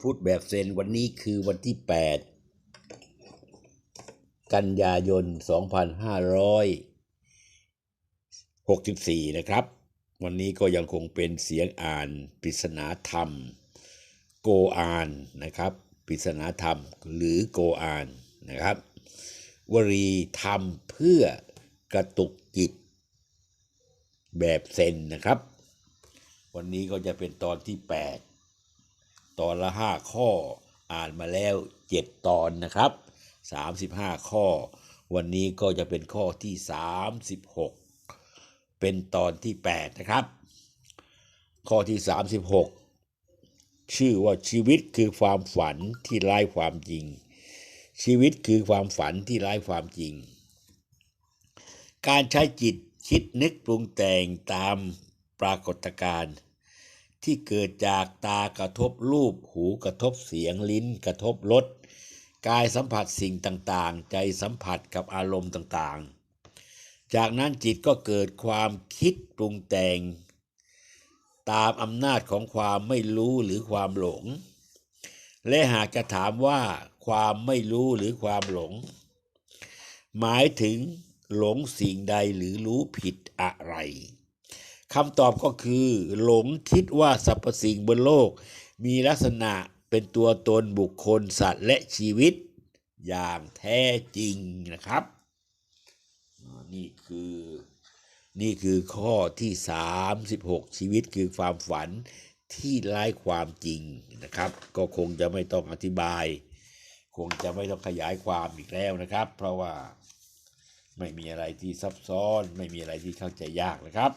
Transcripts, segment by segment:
พูดแบบเซนวันนี้คือวันที่ 8 กันยายน 2564 นะครับ วันนี้ก็ยังคงเป็นเสียงอ่านปริศนาธรรม โกอานนะครับปริศนาธรรมหรือโกอานนะครับ วรีธรรมเพื่อกระตุกจิต แบบเซนนะครับ วันนี้ก็จะเป็นตอนที่ 8 ตอนละ5ข้อ อ่านมาแล้ว7ตอนนะครับ35ข้อ วันนี้ก็จะเป็นข้อที่36เป็นตอนที่8นะครับ ข้อที่36ชื่อว่าชีวิตคือความฝันที่ไร้ความจริง ชีวิตคือความฝันที่ไร้ความจริง การใช้จิตคิดนึกปรุงแต่งตามปรากฏการณ์ ที่เกิดจากตากระทบรูปหูกระทบเสียงลิ้นกระทบรสกายสัมผัสสิ่งต่างๆ ใจสัมผัสกับอารมณ์ต่างๆ จากนั้นจิตก็เกิดความคิดปรุงแต่ง ตามอำนาจของความไม่รู้หรือความหลง และหากจะถามว่าความไม่รู้หรือความหลง หมายถึงหลงสิ่งใดหรือรู้ผิดอะไร คำตอบก็คือ หลงคิดว่าสรรพสิ่งบนโลก มีลักษณะเป็นตัวตนบุคคลสัตว์และชีวิต อย่างแท้จริงนะครับ นี่คือนี่คือข้อที่ 36 ชีวิตคือความฝันที่ไร้ความจริงนะครับ ก็คงจะไม่ต้องอธิบาย คงจะไม่ต้องขยายความอีกแล้วนะครับ เพราะว่าไม่มีอะไรที่ซับซ้อน ไม่มีอะไรที่เข้าใจยากนะครับ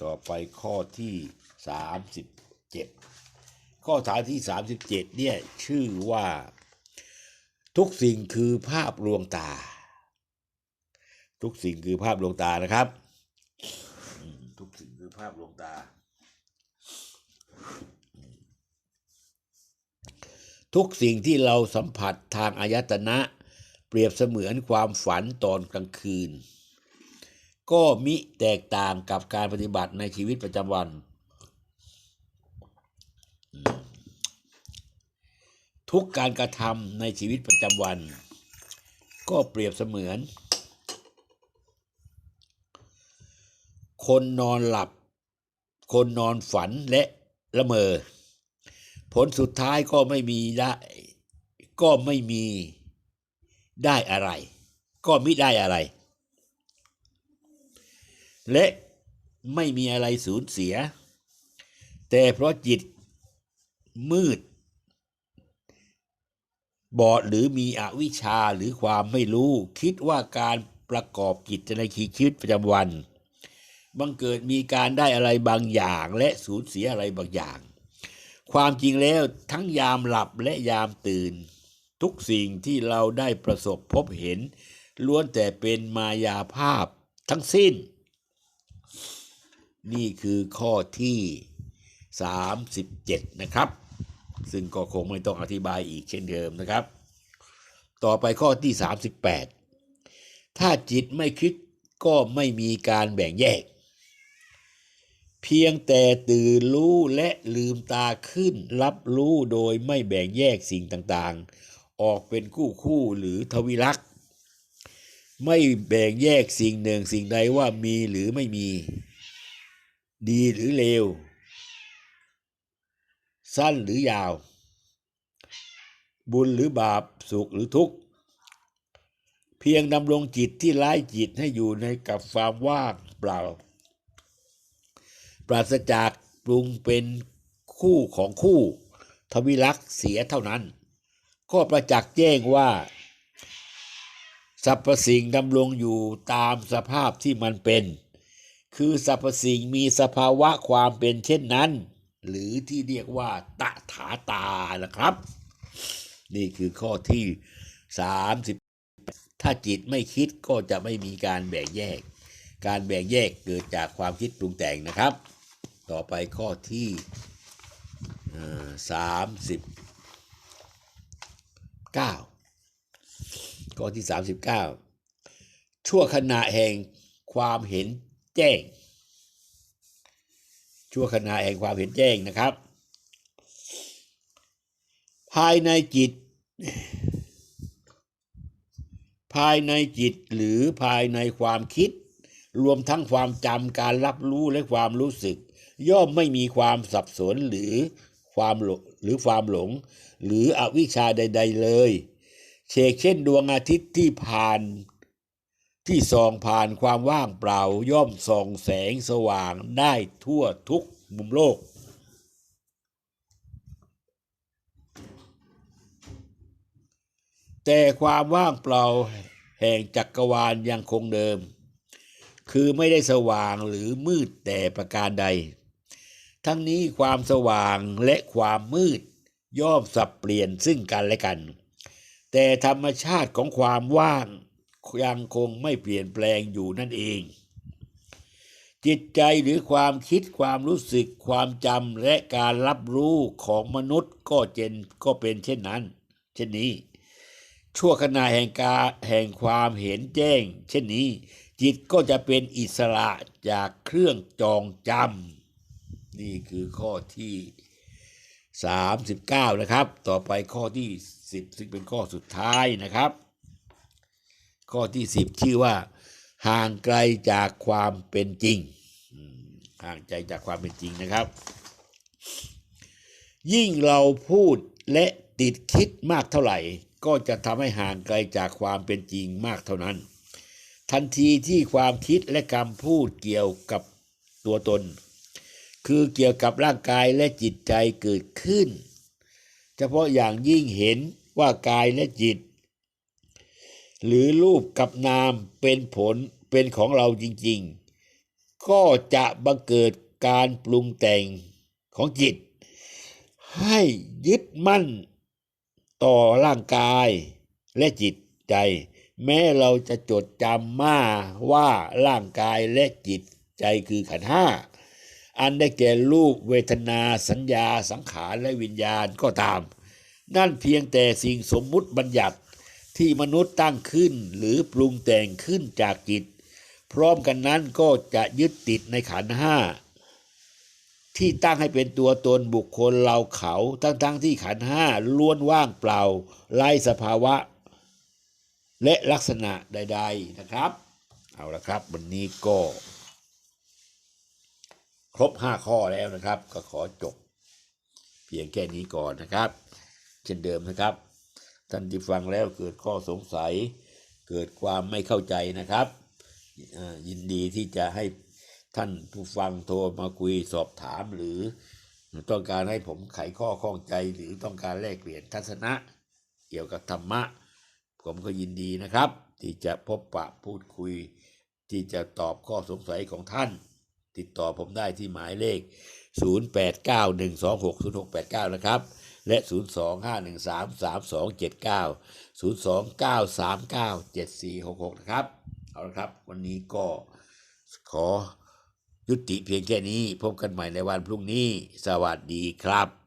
ต่อไปข้อที่ 37 ข้อฐานที่ 37 เนี่ย ชื่อว่าทุกสิ่งคือภาพลวงตา ทุกสิ่งคือภาพลวงตานะครับ ทุกสิ่งคือภาพลวงตา ทุกสิ่งที่เราสัมผัสทางอายตนะ เปรียบเสมือนความฝันตอนกลางคืน ก็มิแตกต่างกับการปฏิบัติในชีวิตประจำวัน ทุกการกระทำในชีวิตประจำวัน ก็เปรียบเสมือน คนนอนหลับ คนนอนฝันและละเมอ ผลสุดท้ายก็ไม่มีได้ ก็ไม่มีได้อะไร ก็มิได้อะไร และไม่มีอะไรสูญเสีย แต่เพราะจิตมืด บอดหรือมีอวิชชาหรือความไม่รู้ คิดว่าการประกอบกิจในชีวิตประจำวัน บังเกิดมีการได้อะไรบางอย่างและสูญเสียอะไรบางอย่าง ความจริงแล้วทั้งยามหลับและยามตื่น ทุกสิ่งที่เราได้ประสบพบเห็นล้วนแต่เป็นมายาภาพทั้งสิ้น นี่คือข้อที่ 37 นะครับ ซึ่งก็คงไม่ต้องอธิบายอีกเช่นเดิมนะครับ ต่อไปข้อที่ 38 ถ้าจิตไม่คิดก็ไม่มีการแบ่งแยก เพียงแต่ตื่นรู้และลืมตาขึ้น รับรู้โดยไม่แบ่งแยกสิ่งต่างๆ ออกเป็นคู่คู่หรือทวิลักษ์ไม่แบ่งแยกสิ่งหนึ่งสิ่งใดว่ามีหรือไม่มี ดีหรือเลว สั้นหรือยาว บุญหรือบาปสุขหรือทุกข์ เพียงดำรงจิตที่ไร้จิตให้อยู่ในกับความว่างเปล่า ปราศจากปรุงเป็นคู่ของคู่ ทวิลักษ์เสียเท่านั้น ก็ประจักษ์แจ้งว่าสรรพสิ่งดำรงอยู่ตามสภาพที่มันเป็น คือสรรพสิ่งมีสภาวะความเป็นเช่นนั้น หรือที่เรียกว่าตถาตานะครับ นี่คือข้อที่ 30 ถ้าจิตไม่คิดก็จะไม่มีการแบ่งแยก การแบ่งแยกเกิดจากความคิดปรุงแต่งนะครับ ต่อไปข้อที่สามสิบเก้าข้อที่สามสิบเก้าชั่วขณะแห่งความเห็น แจ้ง ชั่วขณะแห่งความเห็นแจ้งนะครับ ภายในจิต ภายในจิตหรือภายในความคิด รวมทั้งความจำการรับรู้และความรู้สึก ย่อมไม่มีความสับสนหรือความหลงหรือความหลง หรืออวิชชาใด ๆ เลย เชกเช่นดวงอาทิตย์ที่ผ่าน ที่ส่องผ่านความว่างเปล่าย่อมส่องแสงสว่างได้ทั่วทุกมุมโลก แต่ความว่างเปล่าแห่งจักรวาลยังคงเดิม คือไม่ได้สว่างหรือมืดแต่ประการใด ทั้งนี้ความสว่างและความมืดย่อมสับเปลี่ยนซึ่งกันและกัน แต่ธรรมชาติของความว่าง ยังคงไม่เปลี่ยนแปลงอยู่นั่นเอง จิตใจหรือความคิดความรู้สึกความจำและการรับรู้ของมนุษย์ก็เจนก็เป็นเช่นนั้น เช่นนี้ ชั่วขณะแห่งกาแห่งความเห็นแจ้ง เช่นนี้ จิตก็จะเป็นอิสระจากเครื่องจองจำนี่คือข้อที่39 นะครับ ต่อไปข้อที่ 10 ซึ่งเป็นข้อสุดท้ายนะครับ ข้อที่10ชื่อว่า ห่างไกลจากความเป็นจริง ห่างใจจากความเป็นจริงนะครับ ยิ่งเราพูดและติดคิดมากเท่าไหร่ ก็จะทำให้ห่างไกลจากความเป็นจริงมากเท่านั้น ทันทีที่ความคิดและคำพูดเกี่ยวกับตัวตน คือเกี่ยวกับร่างกายและจิตใจเกิดขึ้น เฉพาะอย่างยิ่งเห็นว่ากายและจิต หรือรูปกับนามเป็นผลเป็นของเราจริง ๆ ก็จะบังเกิดการปรุงแต่งของจิต ให้ยึดมั่นต่อร่างกายและจิตใจ แม้เราจะจดจำมาว่าร่างกายและจิตใจคือขันห้าอันได้แก่รูปเวทนาสัญญาสังขารและวิญญาณก็ตาม นั่นเพียงแต่สิ่งสมมุติบัญญัติ ที่มนุษย์ตั้งขึ้นหรือปรุงแต่งขึ้นจากจิต พร้อมกันนั้นก็จะยึดติดในขันห้าที่ตั้งให้เป็นตัวตนบุคคลเราเขาทั้งๆทที่ขันห้าล้วนว่างเปล่าไร้สภาวะ และลักษณะใด ๆนะครับ เอาละครับ วันนี้ก็ ครบห้าข้อแล้วนะครับ ก็ขอจบ เพียงแค่นี้ก่อนนะครับ เช่นเดิมนะครับ ท่านที่ฟังแล้วเกิดข้อสงสัย เกิดความไม่เข้าใจนะครับอ่ายินดีที่จะให้ท่านผู้ฟังโทรมาคุยสอบถามหรือ ต้องการให้ผมไขข้อข้องใจหรือต้องการแลกเปลี่ยนทัศนะ เกี่ยวกับธรรมะ ผมก็ยินดีนะครับ ที่จะพบปะพูดคุย ที่จะตอบข้อสงสัยของท่าน ติดต่อผมได้ที่หมายเลข 0891260689 นะครับ และ 025133279 029397466 นะครับ เอาละครับ วันนี้ก็ขอยุติเพียงแค่นี้ พบกันใหม่ในวันพรุ่งนี้ สวัสดีครับ